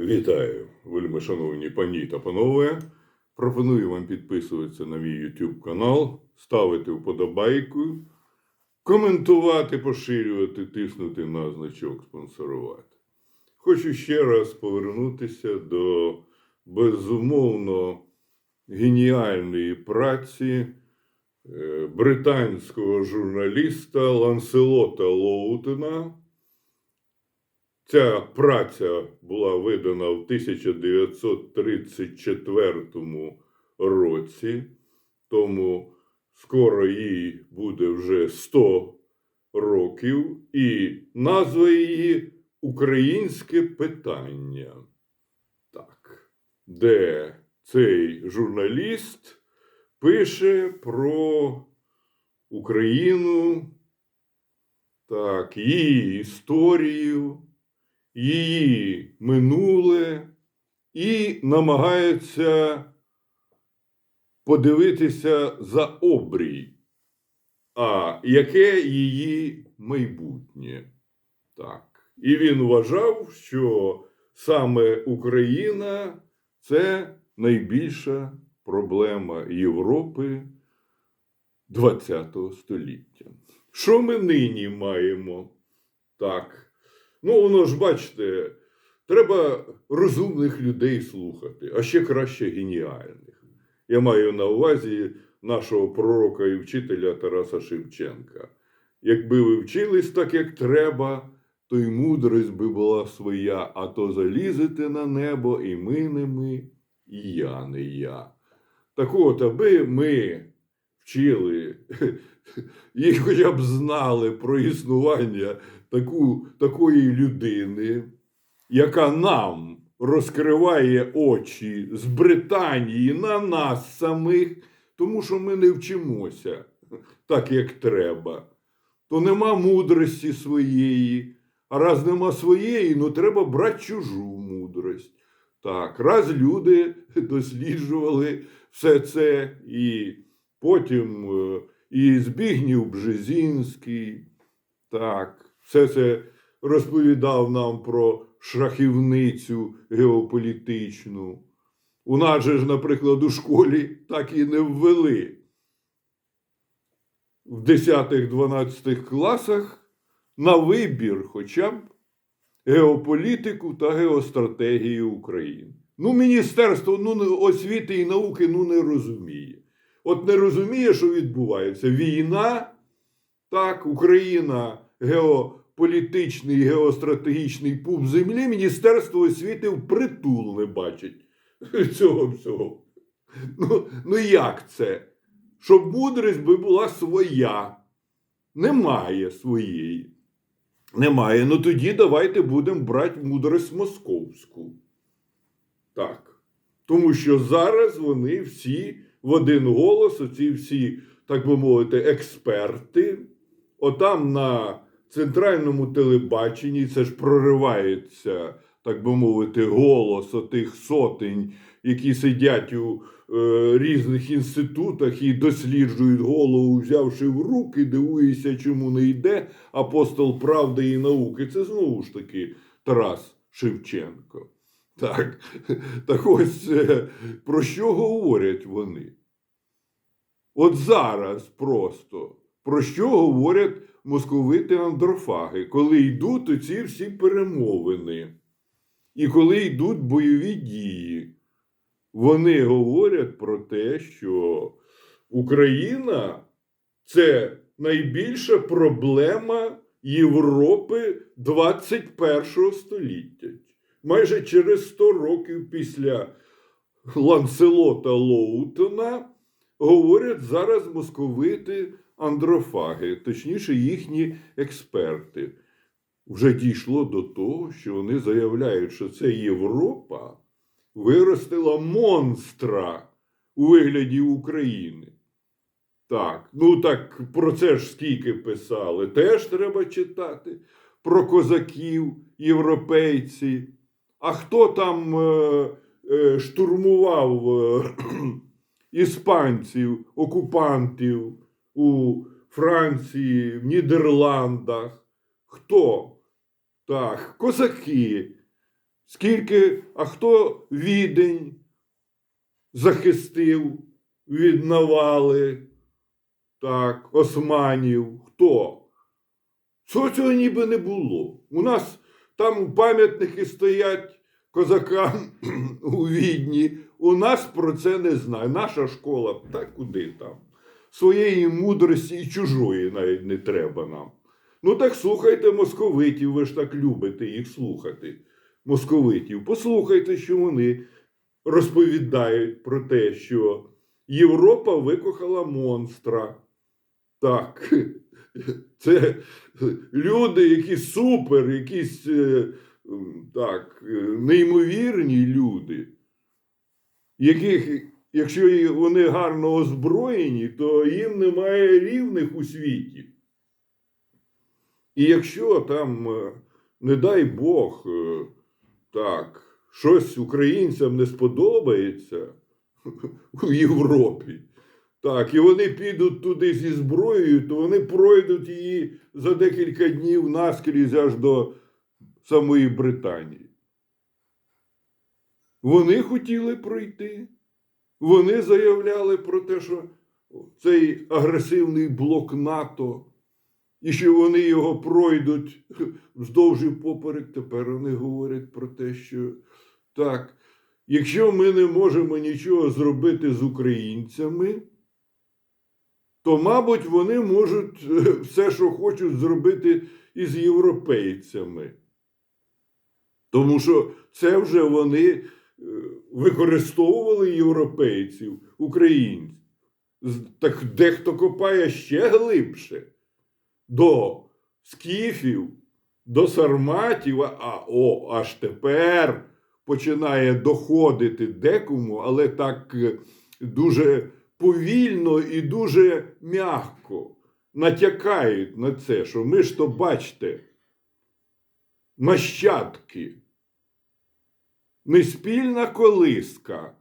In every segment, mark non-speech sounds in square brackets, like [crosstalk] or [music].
Вітаю, вельми шановні пані та панове. Пропоную вам підписуватися на мій YouTube канал, ставити вподобайку, коментувати, поширювати, тиснути на значок спонсорувати. Хочу ще раз повернутися до безумовно геніальної праці е, британського журналіста Ланселота Лоутена. Ця праця була видана в 1934 році, тому скоро їй буде вже 100 років, і назва її Українське питання. Так, де цей журналіст пише про Україну, так, її історію її минуле і намагається подивитися за обрій, а яке її майбутнє. Так. І він вважав, що саме Україна це найбільша проблема Європи ХХ століття. Що ми нині маємо? Так. Ну, воно ж бачите, треба розумних людей слухати, а ще краще геніальних. Я маю на увазі нашого пророка і вчителя Тараса Шевченка. Якби ви вчились так, як треба, то й мудрість би була своя, а то залізете на небо, і ми не ми, і я не я. Так от, аби ми вчили [laughs] і хоча б знали про існування таку, такої людини, яка нам розкриває очі з Британії на нас самих, тому що ми не вчимося так, як треба, то нема мудрості своєї. А раз нема своєї, ну треба брати чужу мудрость. Так, раз люди [laughs] досліджували все це, і потім е, і Збігнів Бжезінський, так, все це розповідав нам про шахівницю геополітичну. У нас же ж, наприклад, у школі так і не ввели. В 10-12 класах на вибір хоча б геополітику та геостратегію України. Ну, Міністерство ну, освіти і науки ну, не розуміє. От не розуміє, що відбувається. Війна, так, Україна геополітичний, геостратегічний пуп землі, Міністерство освіти впритул не бачить [laughs] цього всього. Ну, ну як це? Щоб мудрість би була своя. Немає своєї. Немає. Ну тоді давайте будемо брати мудрість московську. Так. Тому що зараз вони всі в один голос, оці всі, так би мовити, експерти, отам на центральному телебаченні це ж проривається, так би мовити, голос отих сотень, які сидять у е, різних інститутах і досліджують голову, взявши в руки, дивуюся, чому не йде апостол правди і науки. Це знову ж таки Тарас Шевченко. Так, так ось е, про що говорять вони? От зараз просто про що говорять московити андрофаги, коли йдуть оці всі перемовини, і коли йдуть бойові дії, вони говорять про те, що Україна це найбільша проблема Європи 21 століття. Майже через 100 років після Ланселота Лоутона говорять зараз московити андрофаги, точніше, їхні експерти. Вже дійшло до того, що вони заявляють, що це Європа виростила монстра у вигляді України. Так, ну так про це ж скільки писали. Теж треба читати про козаків, європейці. А хто там е, е, штурмував е, іспанців, окупантів у Франції, в Нідерландах? Хто? Так, козаки. Скільки, а хто відень захистив від навали, так, османів? Хто? Цього цього ніби не було. У нас там пам'ятники стоять козакам у відні. У нас про це не знає. Наша школа, та куди там? Своєї мудрості і чужої навіть не треба нам. Ну так слухайте московитів, ви ж так любите їх слухати. Московитів. Послухайте, що вони розповідають про те, що Європа викохала монстра. Так, це люди, які супер, якісь е, так, е, неймовірні люди, яких, якщо вони гарно озброєні, то їм немає рівних у світі. І якщо там, е, не дай Бог, так, щось українцям не сподобається [laughs] у Європі, так, і вони підуть туди зі зброєю, то вони пройдуть її за декілька днів наскрізь аж до самої Британії. Вони хотіли пройти. Вони заявляли про те, що цей агресивний блок НАТО, і що вони його пройдуть вздовж і поперек. Тепер вони говорять про те, що так, якщо ми не можемо нічого зробити з українцями, то, мабуть, вони можуть е, все, що хочуть зробити із європейцями. Тому що це вже вони е, використовували європейців, українців. Так дехто копає ще глибше до скіфів, до сарматів, а о, аж тепер починає доходити декому, але так е, дуже повільно і дуже м'яко натякають на це, що ми ж то бачите, нащадки, не спільна колиска,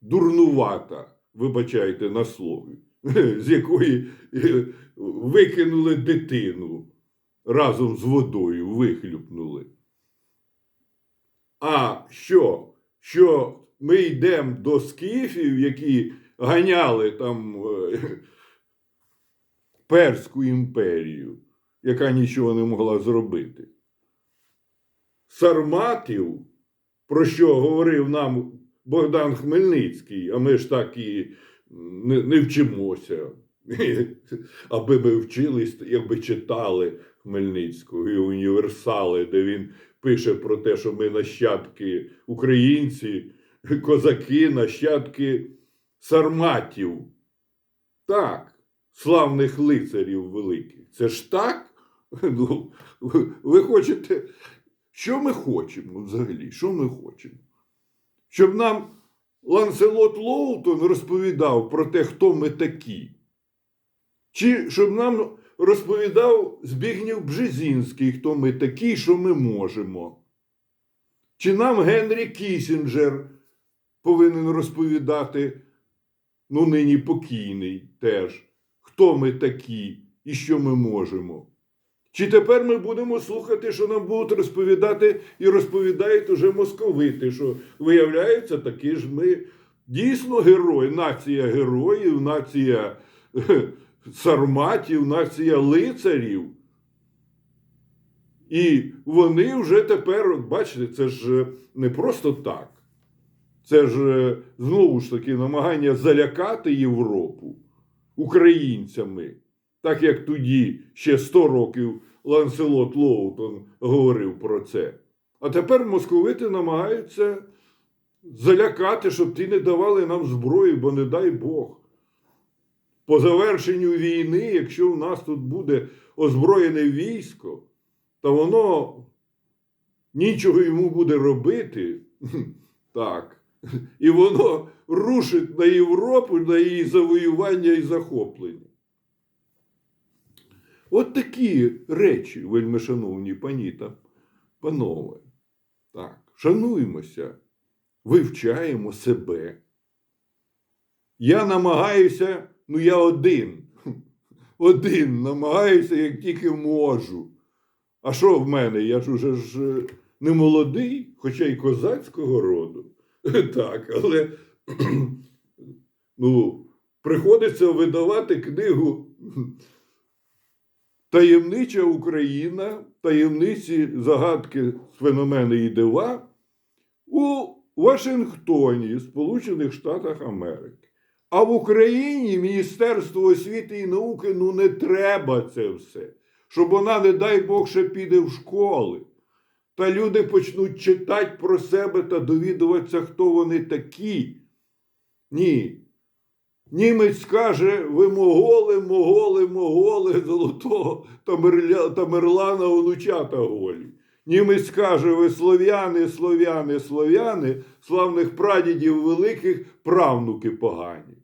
дурнувата, вибачайте на слові, [laughs] з якої е, викинули дитину разом з водою, вихлюпнули. А що? Що ми йдемо до скіфів, які ганяли там е, Перську імперію, яка нічого не могла зробити. Сарматів, про що говорив нам Богдан Хмельницький, а ми ж так і не, не вчимося. [laughs] Аби ми вчились, якби читали Хмельницького і універсали, де він пише про те, що ми нащадки українці, козаки, нащадки сарматів. Так, славних лицарів великих. Це ж так? [laughs] Ну, ви- хочете. Що ми хочемо взагалі? Що ми хочемо? Щоб нам Ланселот Лоутон розповідав про те, хто ми такі. Чи щоб нам розповідав Збігнів Бжезінський, хто ми такі, що ми можемо. Чи нам Генрі Кісінджер повинен розповідати, ну нині покійний теж, хто ми такі і що ми можемо. Чи тепер ми будемо слухати, що нам будуть розповідати і розповідають уже московити, що виявляється, такі ж ми дійсно герої, нація героїв, нація [laughs] сарматів, нація лицарів. І вони вже тепер, бачите, це ж не просто так. Це ж е, знову ж таки намагання залякати Європу українцями, так як тоді ще 100 років Ланселот Лоутон говорив про це. А тепер московити намагаються залякати, щоб ті не давали нам зброї, бо не дай Бог. По завершенню війни, якщо в нас тут буде озброєне військо, то воно нічого йому буде робити. Так. І воно рушить на Європу, на її завоювання і захоплення. От такі речі, вельмишановні пані та панове. Так, шануємося, вивчаємо себе. Я намагаюся, ну я один. Один намагаюся, як тільки можу. А що в мене? Я ж уже ж е, не молодий, хоча й козацького роду. [laughs] Так, але [clears throat] ну, приходиться видавати книгу Таємнича Україна, таємниці загадки феномени і дива у Вашингтоні, Сполучених Штатах Америки. А в Україні Міністерство освіти і науки ну не треба це все. Щоб вона, не дай Бог, ще піде в школи. Та люди почнуть читати про себе та довідуватися, хто вони такі. Ні. Німець каже, ви моголи, моголи, моголи, золотого Тамерлана онучата голі. Німець каже, ви слов'яни, слов'яни, слов'яни, славних прадідів великих правнуки погані.